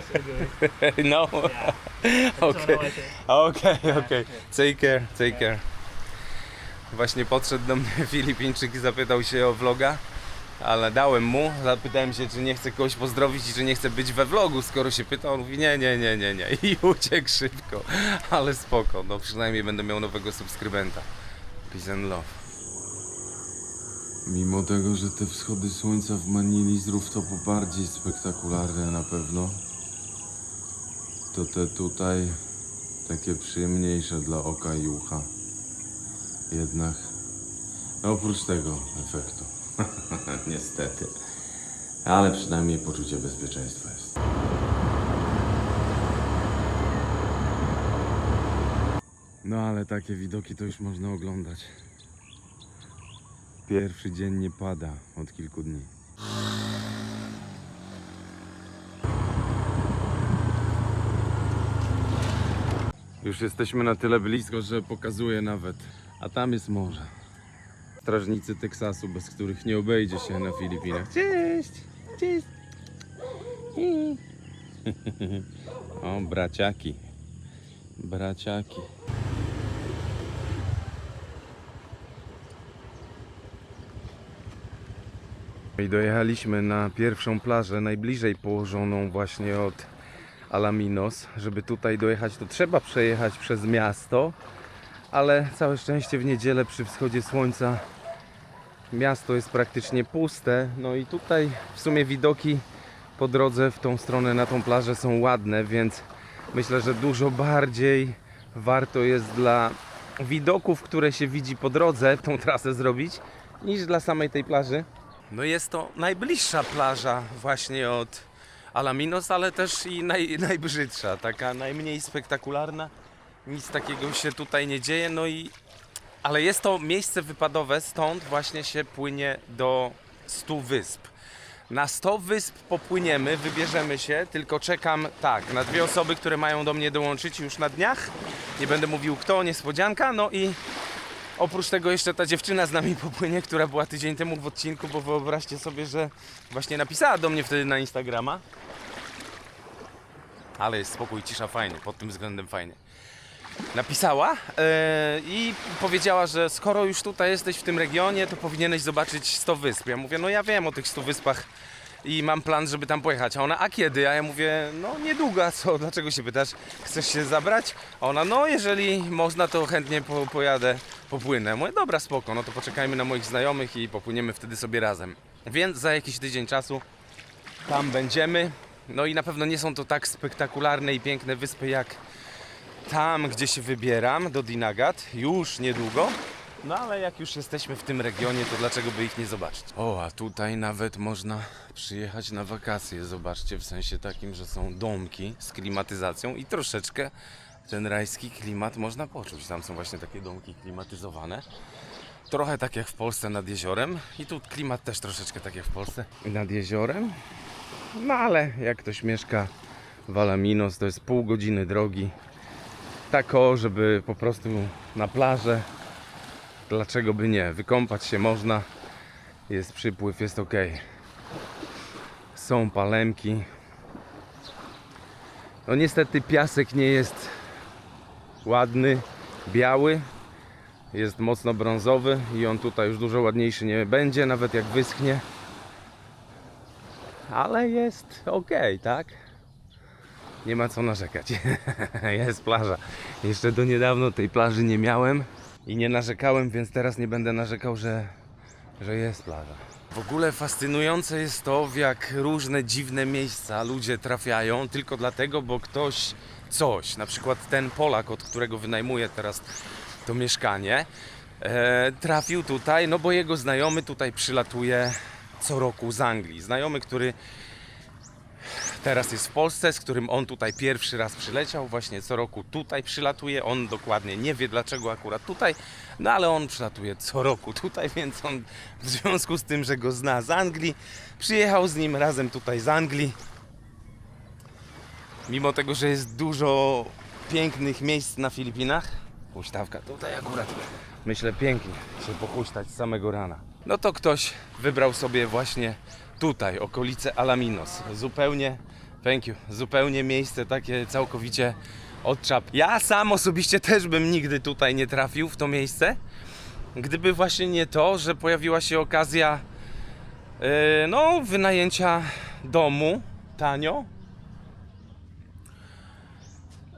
no. Okay. Okay, okay. Take care, take care. Właśnie podszedł do mnie Filipińczyk i zapytał się o vloga, ale dałem mu. Zapytałem się, czy nie chce kogoś pozdrowić i czy nie chce być we vlogu. Skoro się pyta, on mówi nie, nie, nie, nie, nie. I uciekł szybko. Ale spoko, no przynajmniej będę miał nowego subskrybenta. Peace and love. Mimo tego, że te wschody słońca w Manili z rooftopu bardziej spektakularne na pewno, to te tutaj takie przyjemniejsze dla oka i ucha. Jednak, no oprócz tego efektu. Niestety. Ale przynajmniej poczucie bezpieczeństwa jest. No ale takie widoki to już można oglądać. Pierwszy dzień nie pada od kilku dni. Już jesteśmy na tyle blisko, że pokazuje nawet. A tam jest morze. Strażnicy Teksasu, bez których nie obejdzie się na Filipinach. Cześć! Cześć! O, braciaki. Braciaki. I dojechaliśmy na pierwszą plażę, najbliżej położoną właśnie od Alaminos. Żeby tutaj dojechać, to trzeba przejechać przez miasto, ale całe szczęście w niedzielę przy wschodzie słońca miasto jest praktycznie puste. No i tutaj w sumie widoki po drodze w tą stronę na tą plażę są ładne, więc myślę, że dużo bardziej warto jest dla widoków, które się widzi po drodze, tą trasę zrobić, niż dla samej tej plaży. No jest to najbliższa plaża właśnie od Alaminos, ale też i naj, najbrzydsza, taka najmniej spektakularna. Nic takiego się tutaj nie dzieje, no i ale jest to miejsce wypadowe, stąd właśnie się płynie do 100 wysp. Na 100 wysp popłyniemy, wybierzemy się, tylko czekam tak, na dwie osoby, które mają do mnie dołączyć już na dniach. Nie będę mówił kto, niespodzianka, no i Oprócz tego jeszcze ta dziewczyna z nami popłynie, która była tydzień temu w odcinku, bo wyobraźcie sobie, że właśnie napisała do mnie wtedy na Instagrama. Ale jest spokój, cisza, fajnie, pod tym względem fajnie. Napisała e, i powiedziała, że skoro już tutaj jesteś w tym regionie, to powinieneś zobaczyć 100 wysp. Ja mówię, no ja wiem o tych 100 wyspach i mam plan, żeby tam pojechać. A ona, a kiedy? A ja mówię, no niedługo, a co? Dlaczego się pytasz? Chcesz się zabrać? A ona, no jeżeli można, to chętnie po, pojadę, popłynę. Mówię, dobra, spoko, no to poczekajmy na moich znajomych i popłyniemy wtedy sobie razem. Więc za jakiś tydzień czasu tam będziemy. No i na pewno nie są to tak spektakularne i piękne wyspy jak tam, gdzie się wybieram, do Dinagat, już niedługo. No ale jak już jesteśmy w tym regionie, to dlaczego by ich nie zobaczyć? O, a tutaj nawet można przyjechać na wakacje, zobaczcie, w sensie takim, że są domki z klimatyzacją i troszeczkę ten rajski klimat można poczuć. Tam są właśnie takie domki klimatyzowane. Trochę tak jak w Polsce nad jeziorem i tu klimat też troszeczkę tak jak w Polsce nad jeziorem. No ale jak ktoś mieszka w Alaminos, to jest pół godziny drogi. Tak żeby po prostu na plażę Dlaczego by nie? Wykąpać się można. Jest przypływ, jest ok. Są palemki. No niestety piasek nie jest ładny, biały. Jest mocno brązowy i on tutaj już dużo ładniejszy nie będzie, nawet jak wyschnie. Ale jest ok, tak? Nie ma co narzekać. jest plaża. Jeszcze do niedawno tej plaży nie miałem i nie narzekałem, więc teraz nie będę narzekał, że, że jest plaża. W ogóle fascynujące jest to, w jak różne dziwne miejsca ludzie trafiają tylko dlatego, bo ktoś coś, na przykład ten Polak, od którego wynajmuję teraz to mieszkanie, e, trafił tutaj, no bo jego znajomy tutaj przylatuje co roku z Anglii. Znajomy, który teraz jest w Polsce, z którym on tutaj pierwszy raz przyleciał. Właśnie co roku tutaj przylatuje. On dokładnie nie wie dlaczego akurat tutaj, no ale on przylatuje co roku tutaj, więc on w związku z tym, że go zna z Anglii, przyjechał z nim razem tutaj z Anglii. Mimo tego, że jest dużo pięknych miejsc na Filipinach, huśtawka tutaj akurat myślę pięknie się pochuśtać z samego rana. No to ktoś wybrał sobie właśnie tutaj, okolice Alaminos. Zupełnie Thank you. Zupełnie miejsce takie całkowicie od czap. Ja sam osobiście też bym nigdy tutaj nie trafił w to miejsce, gdyby właśnie nie to, że pojawiła się okazja yy, no, wynajęcia domu tanio.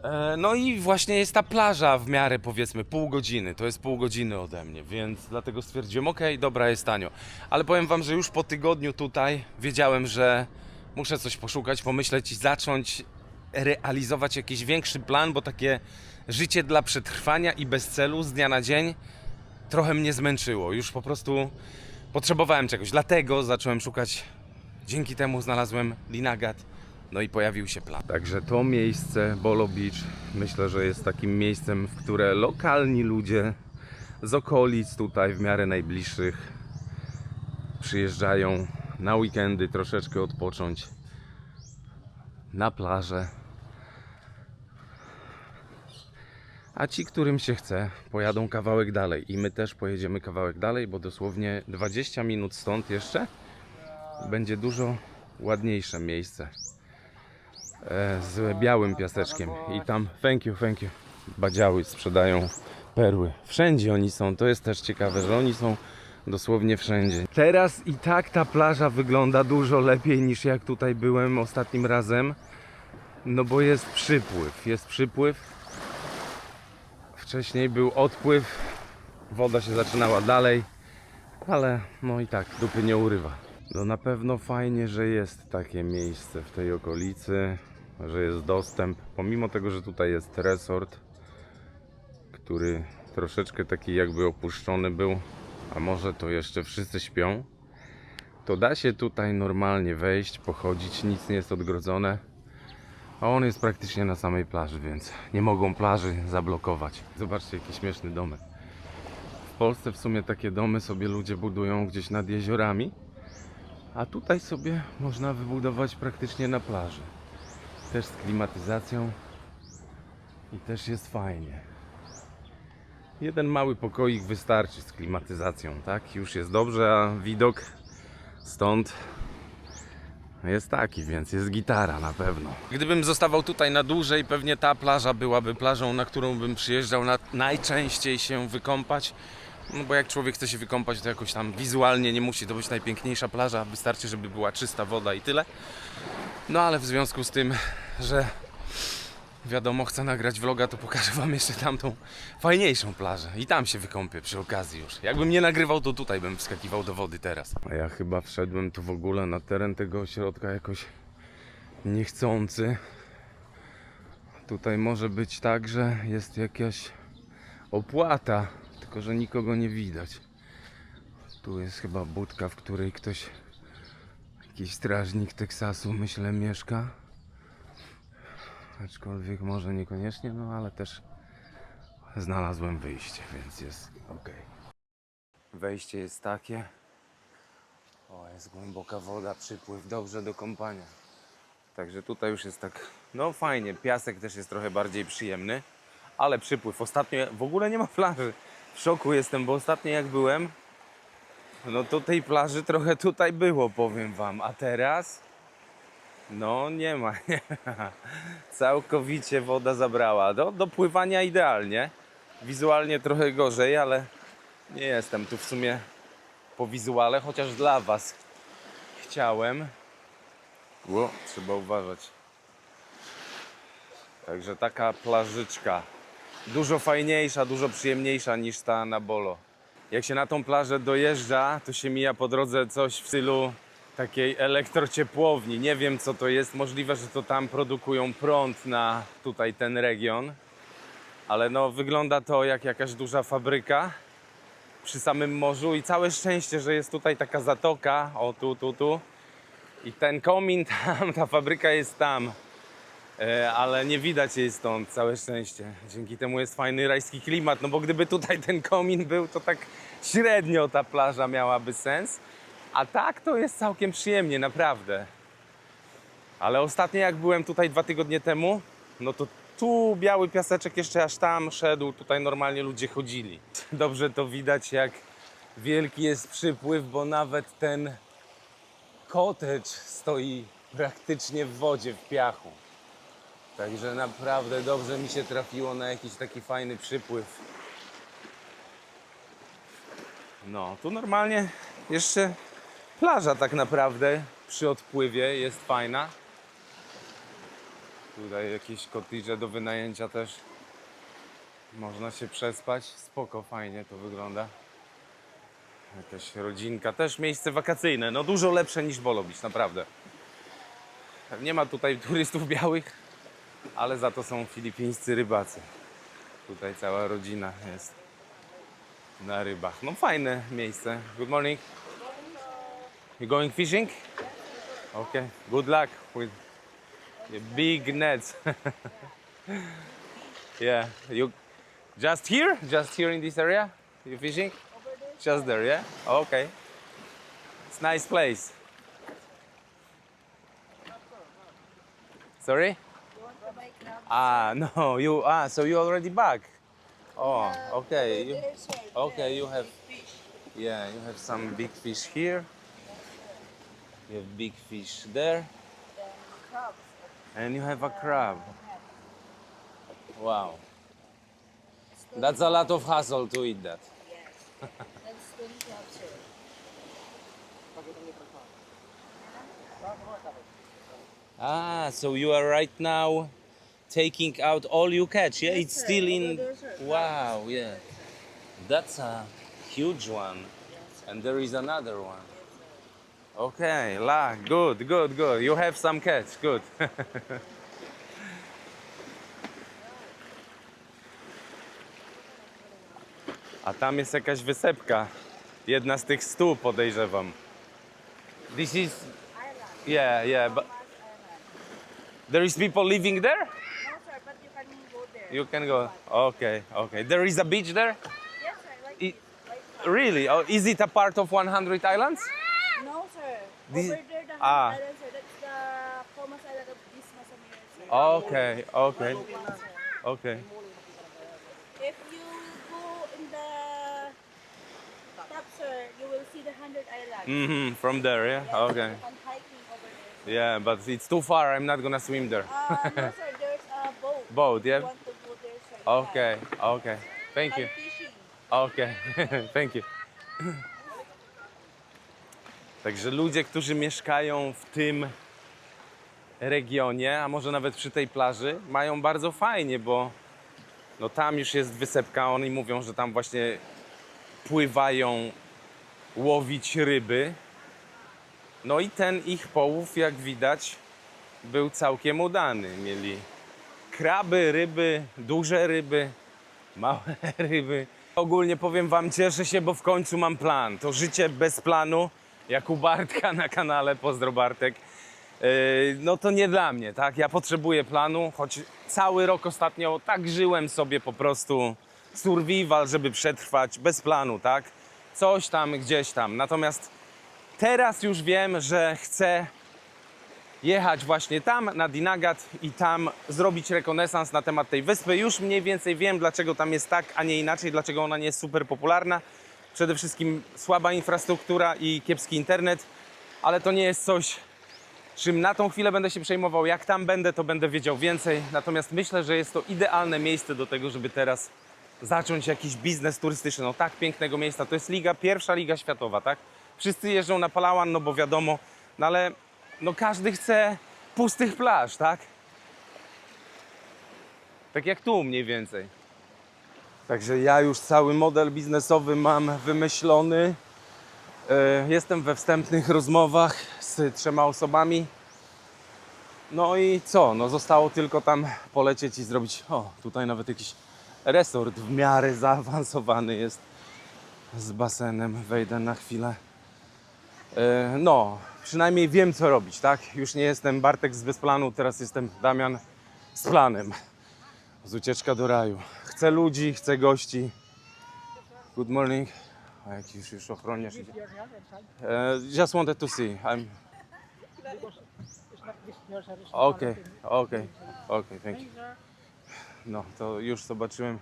E, No i właśnie jest ta plaża w miarę powiedzmy pół godziny, to jest pół godziny ode mnie, więc dlatego stwierdziłem, okej, dobra, jest tanio. Ale powiem wam, że już po tygodniu tutaj wiedziałem, że muszę coś poszukać, pomyśleć i zacząć realizować jakiś większy plan, bo takie życie dla przetrwania i bez celu z dnia na dzień trochę mnie zmęczyło. Już po prostu potrzebowałem czegoś, dlatego zacząłem szukać. Dzięki temu znalazłem Linagat, no i pojawił się plan. Także to miejsce, Bolo Beach, myślę, że jest takim miejscem, w które lokalni ludzie z okolic tutaj, w miarę najbliższych, przyjeżdżają na weekendy troszeczkę odpocząć na plażę. A ci, którym się chce, pojadą kawałek dalej. I my też pojedziemy kawałek dalej, bo dosłownie 20 minut stąd jeszcze będzie dużo ładniejsze miejsce z białym piaseczkiem. I tam thank you, thank you. Badziały sprzedają perły. Wszędzie oni są, to jest też ciekawe, że oni są dosłownie wszędzie. Teraz i tak ta plaża wygląda dużo lepiej niż jak tutaj byłem ostatnim razem. No bo jest przypływ, jest przypływ. Wcześniej był odpływ. Woda się zaczynała dalej. Ale no i tak dupy nie urywa. No na pewno fajnie, że jest takie miejsce w tej okolicy, że jest dostęp, pomimo tego, że tutaj jest resort, który troszeczkę taki jakby opuszczony był, a może to jeszcze wszyscy śpią, to da się tutaj normalnie wejść, pochodzić, nic nie jest odgrodzone, a on jest praktycznie na samej plaży, więc nie mogą plaży zablokować. Zobaczcie, jaki śmieszny domek. W Polsce w sumie takie domy sobie ludzie budują gdzieś nad jeziorami, a tutaj sobie można wybudować praktycznie na plaży. Też z klimatyzacją i też jest fajnie. Jeden mały pokoik wystarczy z klimatyzacją, tak? Już jest dobrze, a widok stąd jest taki, więc jest gitara na pewno. Gdybym zostawał tutaj na dłużej, pewnie ta plaża byłaby plażą, na którą bym przyjeżdżał na, najczęściej się wykąpać. No bo jak człowiek chce się wykąpać, to jakoś tam wizualnie nie musi to być najpiękniejsza plaża, wystarczy, żeby była czysta woda i tyle. No ale w związku z tym, że wiadomo, chcę nagrać vloga, to pokażę wam jeszcze tamtą fajniejszą plażę i tam się wykąpię przy okazji już. Jakbym nie nagrywał, to tutaj bym wskakiwał do wody teraz. A ja chyba wszedłem tu w ogóle na teren tego ośrodka jakoś niechcący. Tutaj może być tak, że jest jakaś opłata, tylko że nikogo nie widać. Tu jest chyba budka, w której ktoś, jakiś strażnik Teksasu, myślę, mieszka. Aczkolwiek może niekoniecznie, no ale też znalazłem wyjście, więc jest ok. Wejście jest takie. O, jest głęboka woda, przypływ, dobrze do kąpania. Także tutaj już jest tak, no fajnie, piasek też jest trochę bardziej przyjemny, ale przypływ. Ostatnio w ogóle nie ma plaży. W szoku jestem, bo ostatnio jak byłem, no to tej plaży trochę tutaj było, powiem wam. A teraz, no nie ma, nie ma. Całkowicie woda zabrała. Do, do pływania idealnie. Wizualnie trochę gorzej, ale nie jestem tu w sumie po wizuale, chociaż dla Was chciałem. Ło, trzeba uważać. Także taka plażyczka. Dużo fajniejsza, dużo przyjemniejsza niż ta na Bolo. Jak się na tą plażę dojeżdża, to się mija po drodze coś w stylu takiej elektrociepłowni. Nie wiem co to jest. Możliwe, że to tam produkują prąd na tutaj ten region. Ale no wygląda to jak jakaś duża fabryka przy samym morzu i całe szczęście, że jest tutaj taka zatoka, o tu, tu, tu i ten komin tam, ta fabryka jest tam, e, ale nie widać jej stąd, całe szczęście. Dzięki temu jest fajny rajski klimat, no bo gdyby tutaj ten komin był, to tak średnio ta plaża miałaby sens, a tak to jest całkiem przyjemnie, naprawdę. Ale ostatnio jak byłem tutaj dwa tygodnie temu, no to tu biały piaseczek jeszcze aż tam szedł, tutaj normalnie ludzie chodzili. Dobrze to widać jak wielki jest przypływ, bo nawet ten cottage stoi praktycznie w wodzie, w piachu. Także naprawdę dobrze mi się trafiło na jakiś taki fajny przypływ. No, tu normalnie jeszcze plaża tak naprawdę przy odpływie jest fajna. Tutaj jakieś cottage'e do wynajęcia też. Można się przespać. Spoko, fajnie to wygląda. Jakaś rodzinka, też miejsce wakacyjne. No dużo lepsze niż Bolobicz, naprawdę. Nie ma tutaj turystów białych, ale za to są filipińscy rybacy. Tutaj cała rodzina jest na rybach. No fajne miejsce. Good morning. You going fishing? Okay. Good luck with the big nets. yeah. You just here? Just here in this area? You fishing? Just there, yeah? Okay. It's nice place. Sorry? Ah, no, you ah, so you already back. Oh, okay. You, okay, you have yeah, you have some big fish here. You have big fish there. And you have a crab. Wow. That's a lot of hassle to eat that. Ah, so you are right now taking out all you catch, yeah? It's still in. Wow, yeah. That's a huge one. And there is another one. Okay, la, good, good, good. You have some catch, good. A tam jest jakaś wysepka. Jedna z tych stu podejrzewam. This is. Island. Yeah, yeah, but there is people living there? No, sir, but you can go there. You can go. Okay, okay. There is a beach there? Yes, sir, like I- this. Like Really? Oh, is it a part of 100 islands? This- Over there, the ah. island, sir. That's the Thomas Island of Dismas sir. Okay, okay, One, sir. okay. If you go in the top, sir, you will see the hundred islands. Mm-hmm. From there, yeah? Yes, Okay. You can hiking over there. Yeah, but it's too far. I'm not gonna swim there. Uh, no, sir. There's a boat. Boat, yeah? You want to go there, sir? you Okay, okay. Thank you. Fishing. Okay, thank you. Także ludzie, którzy mieszkają w tym regionie, a może nawet przy tej plaży, mają bardzo fajnie, bo no tam już jest wysepka. Oni mówią, że tam właśnie pływają łowić ryby. No i ten ich połów, jak widać, był całkiem udany. Mieli kraby, ryby, duże ryby, małe ryby. Ogólnie powiem wam, cieszę się, bo w końcu mam plan. To życie bez planu, jak u Bartka na kanale, pozdro Bartek. Yy, No to nie dla mnie, tak? Ja potrzebuję planu, choć cały rok ostatnio tak żyłem sobie po prostu survival, żeby przetrwać bez planu, tak? Coś tam, gdzieś tam. Natomiast teraz już wiem, że chcę jechać właśnie tam na Dinagat i tam zrobić rekonesans na temat tej wyspy. Już mniej więcej wiem, dlaczego tam jest tak, a nie inaczej, dlaczego ona nie jest super popularna. Przede wszystkim słaba infrastruktura i kiepski internet, ale to nie jest coś, czym na tą chwilę będę się przejmował. Jak tam będę, to będę wiedział więcej. Natomiast myślę, że jest to idealne miejsce do tego, żeby teraz zacząć jakiś biznes turystyczny. No tak pięknego miejsca. To jest liga, pierwsza liga światowa, tak? Wszyscy jeżdżą na Palawan, no bo wiadomo, no ale no każdy chce pustych plaż, tak? Tak jak tu mniej więcej. Także ja już cały model biznesowy mam wymyślony. E, Jestem we wstępnych rozmowach z trzema osobami. No i co? No zostało tylko tam polecieć i zrobić. O, tutaj nawet jakiś resort w miarę zaawansowany jest z basenem. Wejdę na chwilę. E, No, przynajmniej wiem co robić, tak? Już nie jestem Bartek z bezplanu, teraz jestem Damian z planem. Z ucieczka do raju. Chcę ludzi, chcę gości. Good morning. A jakiś już ochroniarz idzie. E, just wanted to see. I'm... Okay, okay, okay, thank you. No, to już zobaczyłem.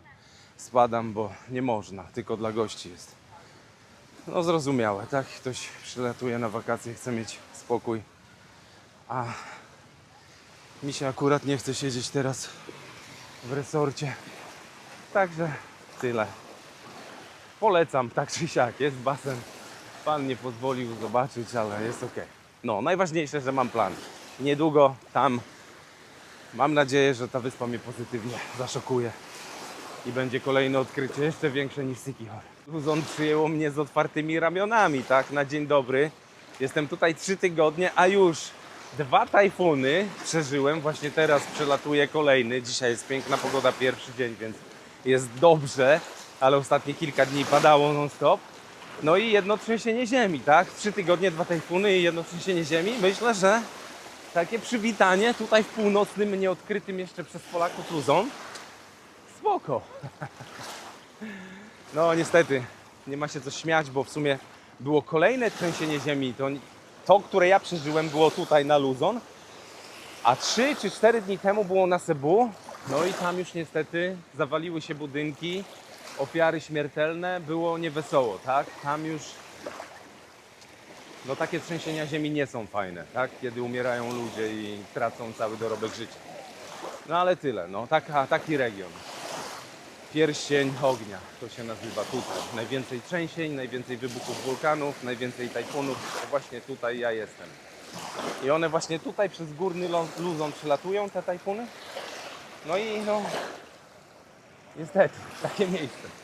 Spadam, bo nie można, tylko dla gości jest. No zrozumiałe, tak? Ktoś przylatuje na wakacje, chce mieć spokój. A mi się akurat nie chce siedzieć teraz w resorcie. Także tyle. Polecam tak czy siak. Jest basen. Pan nie pozwolił zobaczyć, ale jest ok. No, najważniejsze, że mam plan. Niedługo tam. Mam nadzieję, że ta wyspa mnie pozytywnie zaszokuje i będzie kolejne odkrycie jeszcze większe niż Sikihor. Luzon przyjęło mnie z otwartymi ramionami, tak, na dzień dobry. Jestem tutaj trzy tygodnie, a już dwa tajfuny przeżyłem. Właśnie teraz przelatuje kolejny. Dzisiaj jest piękna pogoda, pierwszy dzień, więc jest dobrze, ale ostatnie kilka dni padało non-stop. No i jedno trzęsienie ziemi, tak? Trzy tygodnie, dwa tajfuny i jedno trzęsienie ziemi. Myślę, że takie przywitanie tutaj w północnym, nieodkrytym jeszcze przez Polaków Luzon spoko. No niestety, nie ma się co śmiać, bo w sumie było kolejne trzęsienie ziemi. To, to które ja przeżyłem, było tutaj na Luzon, a 3 czy 4 dni temu było na Cebu. No i tam już niestety zawaliły się budynki, ofiary śmiertelne, było niewesoło, tak? Tam już no takie trzęsienia ziemi nie są fajne, tak? Kiedy umierają ludzie i tracą cały dorobek życia. No ale tyle, no taka, taki region. Pierścień ognia to się nazywa tutaj. Najwięcej trzęsień, najwięcej wybuchów wulkanów, najwięcej tajfunów. To właśnie tutaj ja jestem. I one właśnie tutaj przez górny Luzon przylatują, te tajfuny. No i no, niestety, takie miejsce.